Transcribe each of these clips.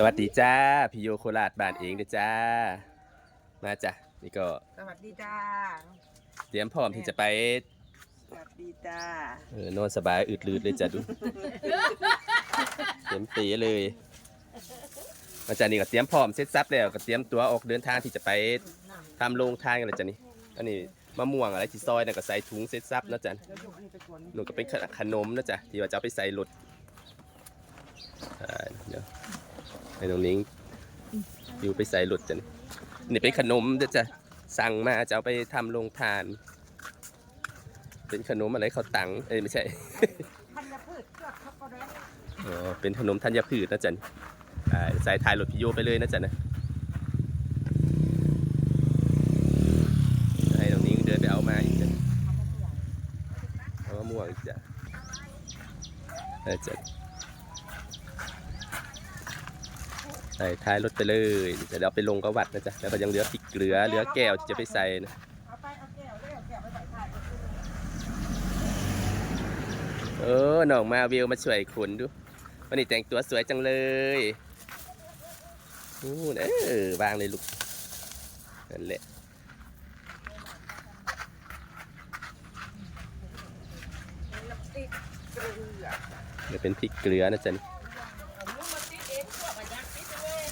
สวัสดีจ้าพี่โยโคราชบ้านเองเด้อจ้า มาจ้ะนี่ก็สวัสดีจ้า เตรียมพร้อมที่จะไป สวัสดีจ้า เออนอนสบายอึดลืดเลยจ้ะดู เตรียมปีเลย มาจ้ะนี่ก็เตรียมพร้อมเสร็จสับแล้วก็เตรียมตัวออกเดินทางที่จะไปทำโรงทานกันเลยจ้ะนี่ อันนี้มะม่วงอะไรที่ซอยน่ะก็ใส่ถุงเสร็จสับนะจ๊ะเดี๋ยวดูอันนี้ไปกวนหนูก็เป็นขนมนะจ๊ะที่ว่าจะเอาไปใส่รถอ่าเดี๋ยว ให้น้องนิ้งอยู่ไปใส่รถจ้ะนี่นี่เป็นขนมเด้อจ้ะสั่งมาจะเอาไปทำโรงทาน เป็นขนมอะไรเขาวตังเอ้ยไม่ใช่ ธัญพืชเคลือบช็อกโกแลตอ๋อ เป็นขนมธัญพืชนะจ๊ะนี่อ่าใส่ถ่ายรถพิโยไปเลยนะจ๊ะนะให้น้องนิ้งเดินไปเอามาอีกจ้ะเอามะม่วงอีกจ้ะนะจ๊ะ ใส่ท้ายรถไปเลยเดี๋ยวเราไปลงกระวัดนะจ๊ะแล้วก็ยังเหลือพริกเกลือเหลือแก้วที่จะไปใส่นะเอาไปเอาแก้วเร็วแก้วไปใส่ถ่ายเออน้องมาวิวมาช่วยขุนดูวันนี้แต่งตัวสวยจังเลยอู้เออวางเลยลูกนั่นแหละเกลือเดี๋ยวเป็นพริกเกลือนะจ๊ะนี่ เอามือมาติ๊กเองพวกมันยักติ๊กเลย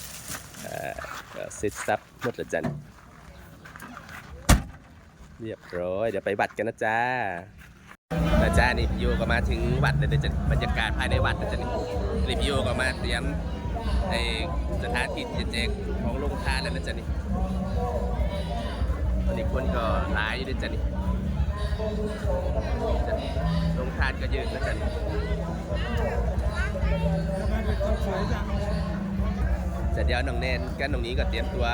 อ่าก็เส ร็จสับหมดแล้วจ้ะนี่เรียบร้อย เดี๋ยวไปวัดกันนะจ๊ะนะจ๊ะนี่พี่โยก็มาถึงวัดเลยจะบรรยากาศภายในวัดนะจ๊ะนี่นี่พี่โยก็มาเตรียมในสถานที่ที่จะแจกของโรงทานแล้วนะจ๊ะนี่ตอนนี้คนก็หลายอยู่ด้วยจ้ะนี่โรงทานก็เยอะนะจ๊ะนี่ จะเดี๋ยวน้องแนนกันตรงนี้ก็เตรียมตัว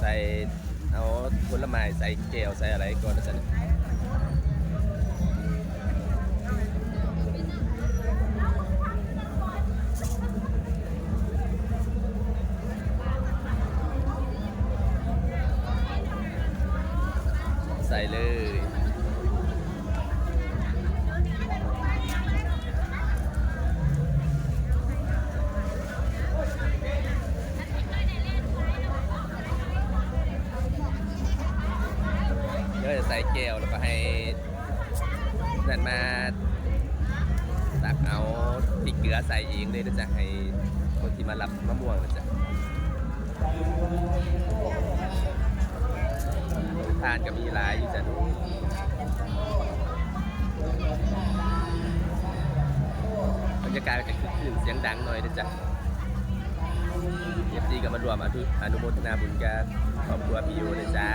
ใส่เอาผลไม้ใส่แก้วใส่อะไรก่อนนะจ๊ะเนี่ ใส่แก้วแล้วก็ให้นั่นมาตักเอาพริกเกลือใส่เองเลยนะจ๊ะให้คนที่มารับมะม่วงนะจ๊ะทานก็มีหลายอยู่จ้ะบรรยากาศก็จะคึกคืนเสียงดังหน่อยนะจ๊ะเอฟซีก็มารวมอนุอนุโมทนาบุญกับครอบครัวพี่ยูนะจ๊ะ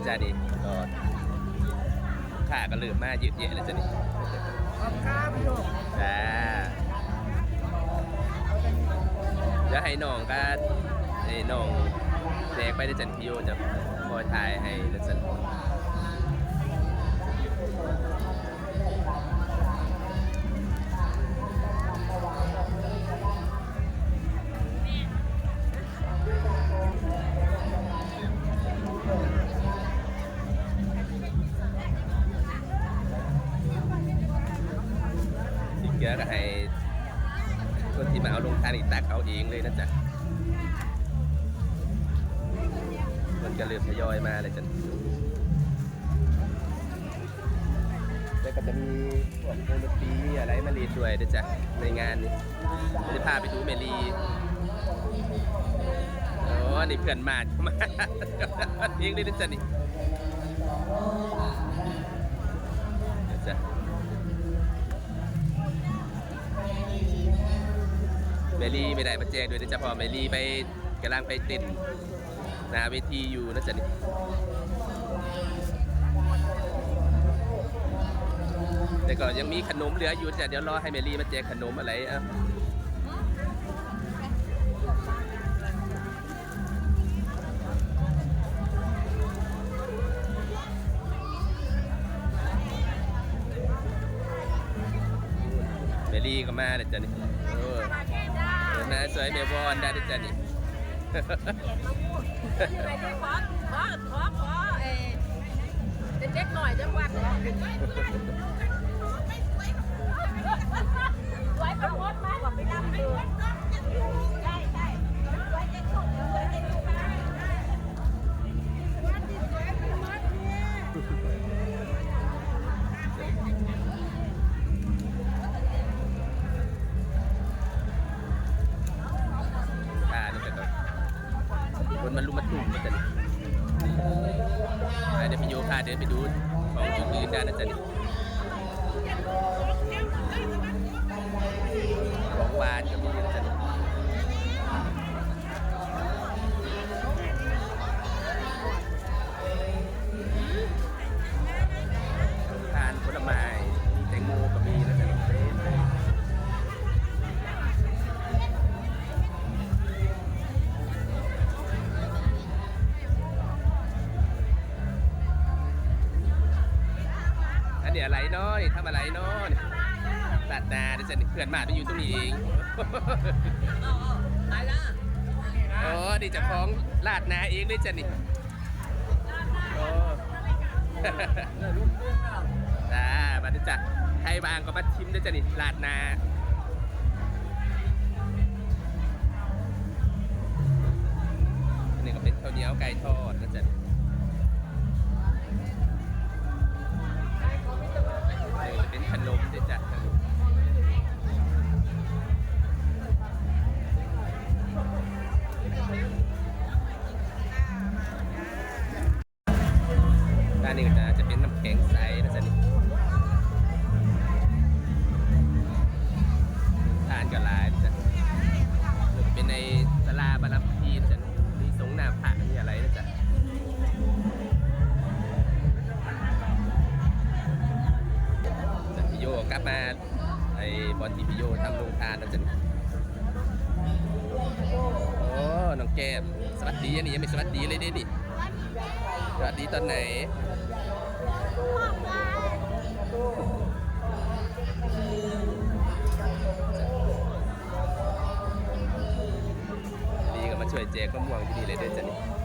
อาจารย์นี่ก็ข่าก็เริ่มมาเยอะแยะแล้วจ้ะนี่ขอบคุณพี่โยจ้าเดี๋ยวให้น้องก็ให้น้องแจกไปได้จันพี่โยจะคอยถ่ายให้แล้วจัน ด้วยจ๊ะในงานนี้จะพาไปดูเมลีโอ้นี่เพื่อนมาเข้ามาเองเลยนะจ๊ะนี่จ๊ะเมลี่ไม่ได้มาแจ้งด้วยนะจ๊ะพอเมลี่ไปกำลังไปเต้นนาเวทีอยู่นะจ๊ะนี่ แต่ก็ยังมีขนมเหลืออยู่แต่เดี๋ยวรอให้เมลี่มาแจกขนมอะไรอะเมลี่ก็มาเลยจ้ะนี่เออหน้าสวยเมวอนได้ด้ยจ้ะนี่นี่ขอขอขอขอเด็กหน่อยจังหวัดเลย เนี่ยไรเนาอยทำอะไรน้อยลาตัดนาดิฉันเขื่อนมาไปอยู่ตรงนี้เองตายละโอ้ดิจะของลาดนาเองเลยจ้ะนี่โอ้จ้ามาดิจ้ะใครบางก็มาชิมด้วยจะนี่ลาดนาอันนี้ก็เป็นข้าวเหนียวไก่ทอดนะจ๊ะ ขนมจะจัดด้านนี้ก็จะจะเป็นน้ำแข็งใส ตอนไหน ดีก็มาช่วยเจก็ม่วงที่นี่เลยด้วยจ้ะนี่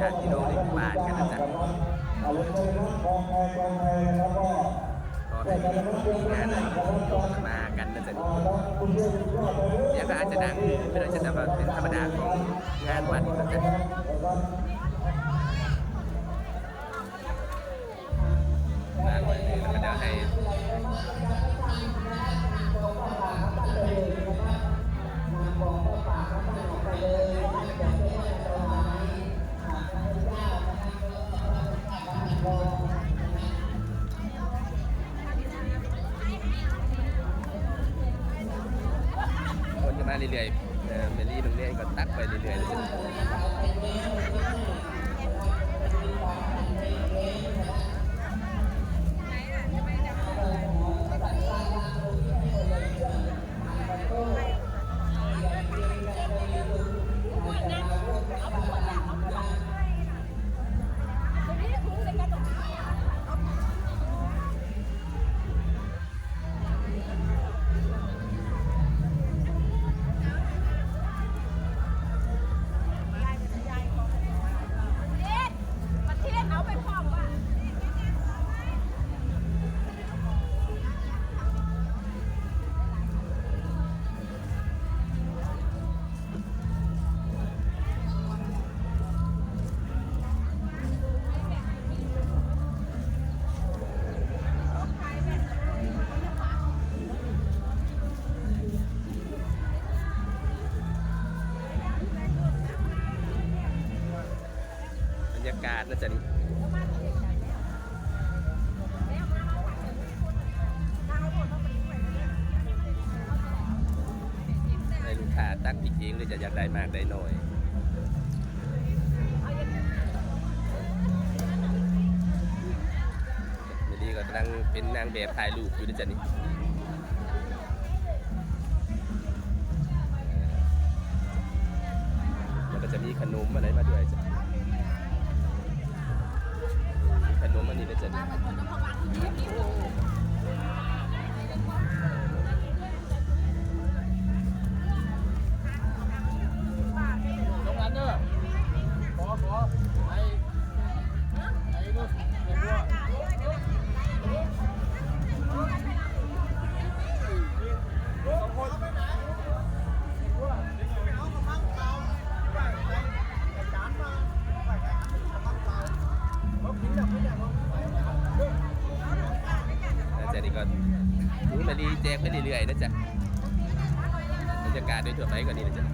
ญาติพี่น้อในบ้านกันนะจ๊ะก็ได้มีงานอะไรก็มากันนะจ๊ะเดี๋ยวก็อาจจะดังไม่ได้จะแต่ว่าเป็นธรรมดาของงานวัดนะจ๊ะงานวันธรรมดาให้ นะจ๊ะนี่ให้ลูกค้าตักอีกเองเลยจะอยากได้มากได้น้อยเมลี่ก็กำลังเป็นนางแบบถ่ายรูปอยู่นะจ๊ะนี่ จ๊ะนี่ต มารีแจกไปเรื่อยๆนะจ๊ะบรรยากาศโดยทั่วไปก็นี่นะจ๊ะ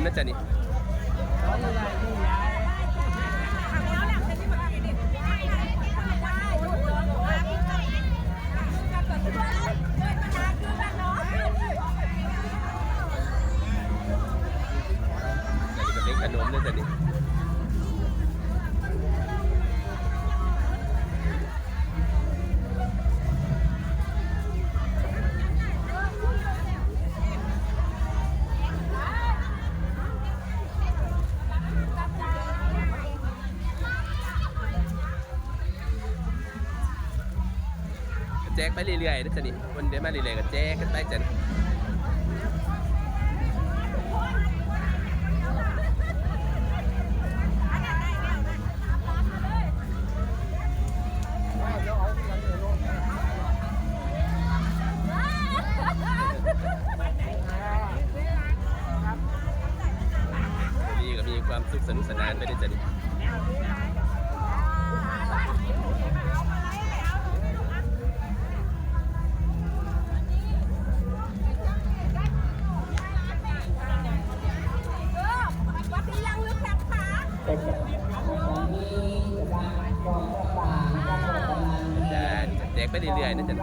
มนะจ๊ะนี่ขนมนะจ๊ะนี่ กไปเรื่อยๆนะจ๊ะนี่คนเดินมาเรื่อยๆก็แจกกันไปจ้ะ ไปเรื่อยๆนะจ๊ะ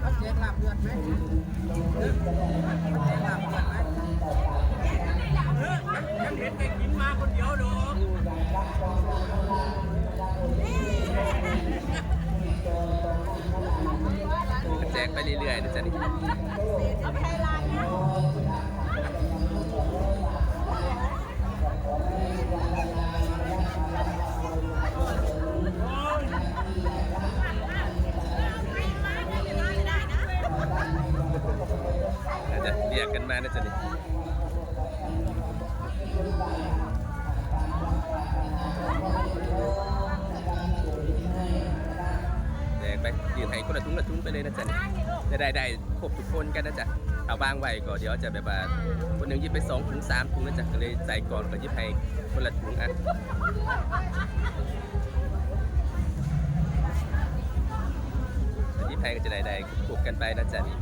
เขาเจ๊กลาบเลือดไหมเจ๊กลาบเลือดไหมยังเห็นแกกินมาคนเดียวดูก็แจกไปเรื่อยๆนะจ๊ะนี่เอาไปให้ร้านนะ อาจจะเรียกกันมานะจ๊ะนี่แจกไปยืนให้คนละถุงละถุงไปเลยนะจ๊ะจะได้ได้ครบทุกคนกันนะจ๊ะเอาวางไว้ก็เดี๋ยวจะแบบว่าคนหนึ่งยิบไปสองถุงสามถุงนะจ๊ะก็เลยใส่ก่อนก็ยิบให้คนละถุงอะยิบให้ก็จะได้ได้ครบกันไปนะจ๊ะนี่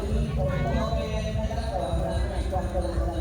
ได้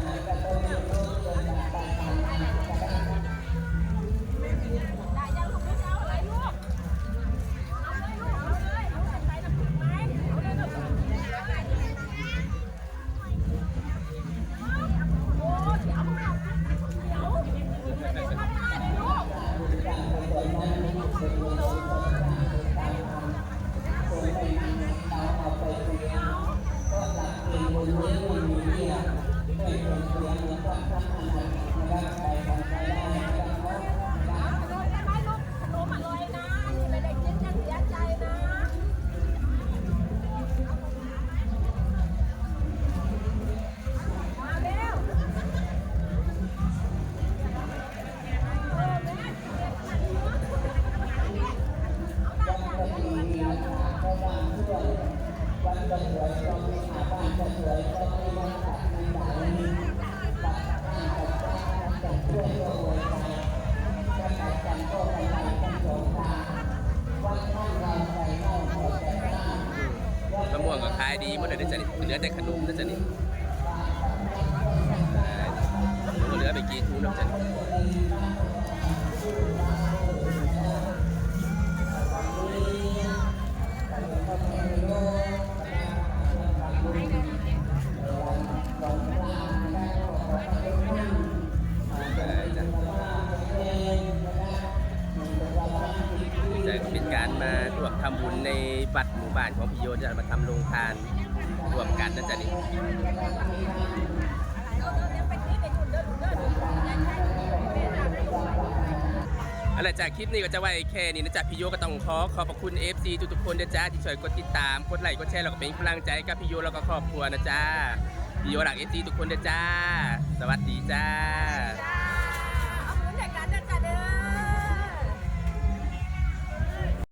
ี้มันเหลือแต่เหลือแต่ขนมนะจ๊ะนี่เหลือไปกินทูนะจ๊ะนี่ เป็นการมาถวมทำบุญในบัตรหมู่บ้านของพี่โยจะมาทำโรงทานร่วมกันนะจ๊ะนี่อะไรจากคลิปนี้ก็จะไว้แค่นี้นะจ๊ะพี่โยก็ต้องขอขอบพระคุณ FC ทุกๆคนนะจ๊ะที่ช่วยกดติดตามกดไลค์กดแชร์แล้วก็เป็นกำลังใจกับพี่โยแล้วก็ครอบครัวนะจ๊ะพี่โยหลัก FC ทุกคนนะจ๊ะสวัสดีจ้า